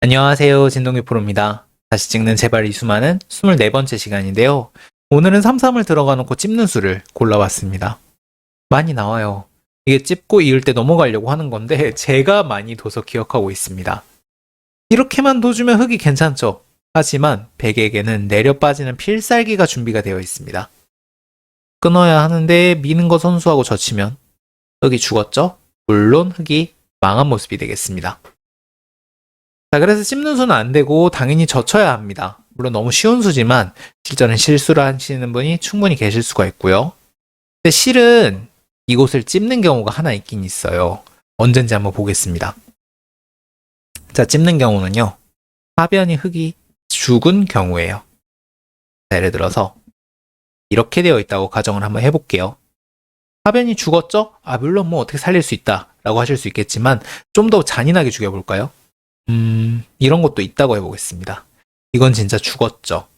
안녕하세요. 진동기 프로입니다. 다시 찍는 제발 이수만은 24번째 시간인데요. 오늘은 33을 들어가 놓고 찝는 수를 골라왔습니다. 많이 나와요. 이게 찝고 이을 때 넘어가려고 하는 건데 제가 많이 둬서 기억하고 있습니다. 이렇게만 둬주면 흙이 괜찮죠? 하지만 백에게는 내려 빠지는 필살기가 준비가 되어 있습니다. 끊어야 하는데 미는 거 선수하고 젖히면 흙이 죽었죠? 물론 흙이 망한 모습이 되겠습니다. 자, 그래서 씹는 수는 안 되고 당연히 젖혀야 합니다. 물론 너무 쉬운 수지만 실전은 실수를 하시는 분이 충분히 계실 수가 있고요. 근데 실은 이곳을 찝는 경우가 하나 있긴 있어요. 언젠지 한번 보겠습니다. 자, 찝는 경우는요. 하변이 흙이 죽은 경우예요. 자, 예를 들어서 이렇게 되어 있다고 가정을 한번 해볼게요. 하변이 죽었죠? 아, 물론 뭐 어떻게 살릴 수 있다. 라고 하실 수 있겠지만 좀 더 잔인하게 죽여볼까요? 음, 이런 것도 있다고 해보겠습니다. 이건 진짜 죽었죠.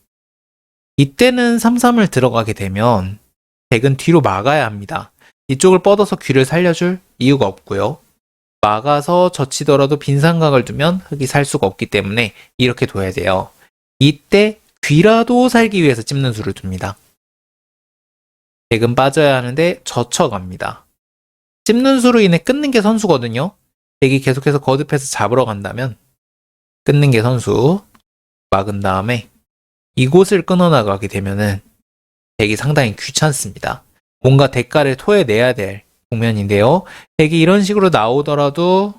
이때는 33을 들어가게 되면 백은 뒤로 막아야 합니다. 이쪽을 뻗어서 귀를 살려줄 이유가 없고요. 막아서 젖히더라도 빈 삼각을 두면 흙이 살 수가 없기 때문에 이렇게 둬야 돼요. 이때 귀라도 살기 위해서 찝는 수를 둡니다. 백은 빠져야 하는데 젖혀갑니다. 찝는 수로 인해 끊는 게 선수거든요. 백이 계속해서 거듭해서 잡으러 간다면 끊는 게 선수 막은 다음에 이곳을 끊어나가게 되면은 백이 상당히 귀찮습니다. 뭔가 대가를 토해내야 될 국면인데요. 백이 이런 식으로 나오더라도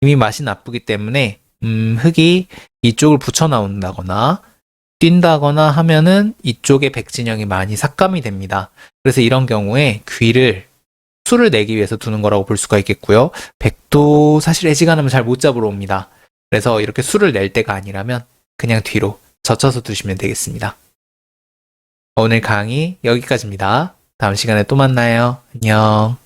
이미 맛이 나쁘기 때문에 음, 흙이 이쪽을 붙여 나온다거나 뛴다거나 하면은 이쪽에 백진영이 많이 삭감이 됩니다. 그래서 이런 경우에 귀를 수를 내기 위해서 두는 거라고 볼 수가 있겠고요. 백도 사실 애지간하면 잘 못 잡으러 옵니다. 그래서 이렇게 수를 낼 때가 아니라면 그냥 뒤로 젖혀서 두시면 되겠습니다. 오늘 강의 여기까지입니다. 다음 시간에 또 만나요. 안녕.